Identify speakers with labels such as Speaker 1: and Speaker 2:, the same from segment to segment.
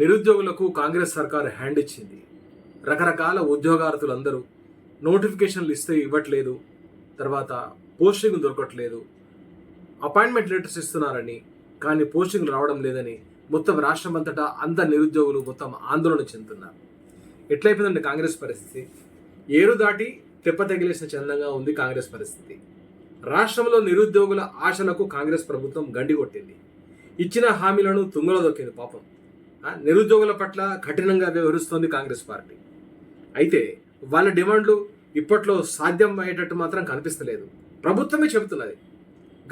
Speaker 1: నిరుద్యోగులకు కాంగ్రెస్ సర్కార్ హ్యాండ్ ఇచ్చింది. రకరకాల ఉద్యోగార్థులందరూ నోటిఫికేషన్లు ఇస్తే ఇవ్వట్లేదు తర్వాత పోస్టింగ్ దొరకట్లేదు. అపాయింట్మెంట్ లెటర్స్ ఇస్తున్నారని కానీ పోస్టింగ్ రావడం లేదని మొత్తం రాష్ట్రం అంతటా అంత నిరుద్యోగులు మొత్తం ఆందోళన చెందుతున్నారు. ఎట్లయిపోయిందండి కాంగ్రెస్ పరిస్థితి? ఏరు దాటి తెప్ప తగిలేసిన చందంగా ఉంది కాంగ్రెస్ పరిస్థితి. రాష్ట్రంలో నిరుద్యోగుల ఆశలకు కాంగ్రెస్ ప్రభుత్వం గండి కొట్టింది ఇచ్చిన హామీలను తుంగలో దొక్కింది పాపం. నిరుద్యోగుల పట్ల కఠినంగా వ్యవహరిస్తోంది కాంగ్రెస్ పార్టీ. అయితే వాళ్ళ డిమాండ్లు ఇప్పట్లో సాధ్యం అయ్యేటట్టు మాత్రం కనిపిస్తలేదు. ప్రభుత్వమే చెబుతున్నది.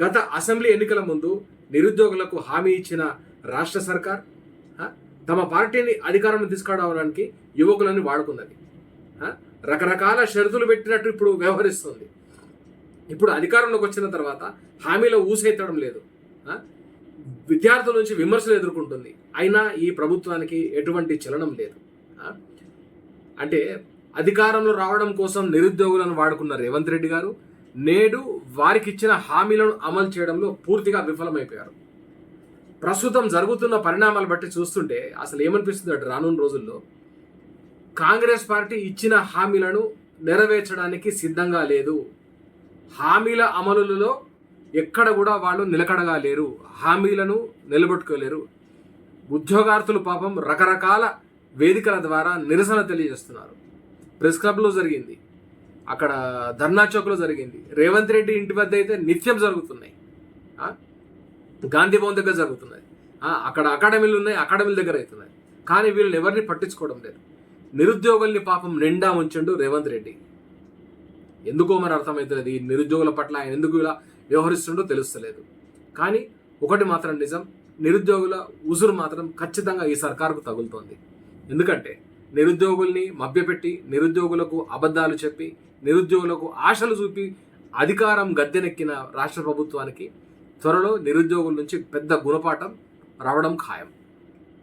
Speaker 1: గత అసెంబ్లీ ఎన్నికల ముందు నిరుద్యోగులకు హామీ ఇచ్చిన రాష్ట్ర సర్కార్ తమ పార్టీని అధికారంలో తీసుకురావడానికి యువకులను వాడుకున్నది. రకరకాల షరతులు పెట్టినట్టు ఇప్పుడు వ్యవహరిస్తుంది. ఇప్పుడు అధికారంలోకి వచ్చిన తర్వాత హామీలో ఊసెత్తడం లేదు. విద్యార్థుల నుంచి విమర్శలు ఎదుర్కొంటుంది. అయినా ఈ ప్రభుత్వానికి ఎటువంటి చలనం లేదు. అంటే అధికారంలో రావడం కోసం నిరుద్యోగులను వాడుకున్న రేవంత్ రెడ్డి గారు నేడు వారికి ఇచ్చిన హామీలను అమలు చేయడంలో పూర్తిగా విఫలమైపోయారు. ప్రస్తుతం జరుగుతున్న పరిణామాలు బట్టి చూస్తుంటే అసలు ఏమనిపిస్తుంది అంటే రానున్న రోజుల్లో? కాంగ్రెస్ పార్టీ ఇచ్చిన హామీలను నెరవేర్చడానికి సిద్ధంగా లేదు. హామీల అమలులలో ఎక్కడ కూడా వాళ్ళు నిలకడగా లేరు హామీలను నిలబెట్టుకోలేరు. ఉద్యోగార్థులు పాపం రకరకాల వేదికల ద్వారా నిరసన తెలియజేస్తున్నారు. ప్రెస్ క్లబ్లో జరిగింది. అక్కడ ధర్నా చౌక్లో జరిగింది. రేవంత్ రెడ్డి ఇంటి వద్ద అయితే నిత్యం జరుగుతున్నాయి. గాంధీ భవన్ దగ్గర జరుగుతున్నాయి. అక్కడ అకాడమీలు ఉన్నాయి అకాడమీల దగ్గర అవుతున్నాయి. కానీ వీళ్ళని ఎవరిని పట్టించుకోవడం లేదు. నిరుద్యోగుల్ని పాపం నిండా ఉంచండు రేవంత్ రెడ్డి. ఎందుకో మరి అర్థమవుతుంది ఈ నిరుద్యోగుల పట్ల ఆయన ఎందుకు ఇలా వ్యవహరిస్తుండో తెలుస్తలేదు. కానీ ఒకటి మాత్రం నిజం నిరుద్యోగుల ఉసురు మాత్రం ఖచ్చితంగా ఈ సర్కారుకు తగులుతోంది. ఎందుకంటే నిరుద్యోగుల్ని మభ్యపెట్టి నిరుద్యోగులకు అబద్ధాలు చెప్పి నిరుద్యోగులకు ఆశలు చూపి అధికారం గద్దెనెక్కిన రాష్ట్ర ప్రభుత్వానికి త్వరలో నిరుద్యోగుల నుంచి పెద్ద గుణపాఠం రావడం ఖాయం.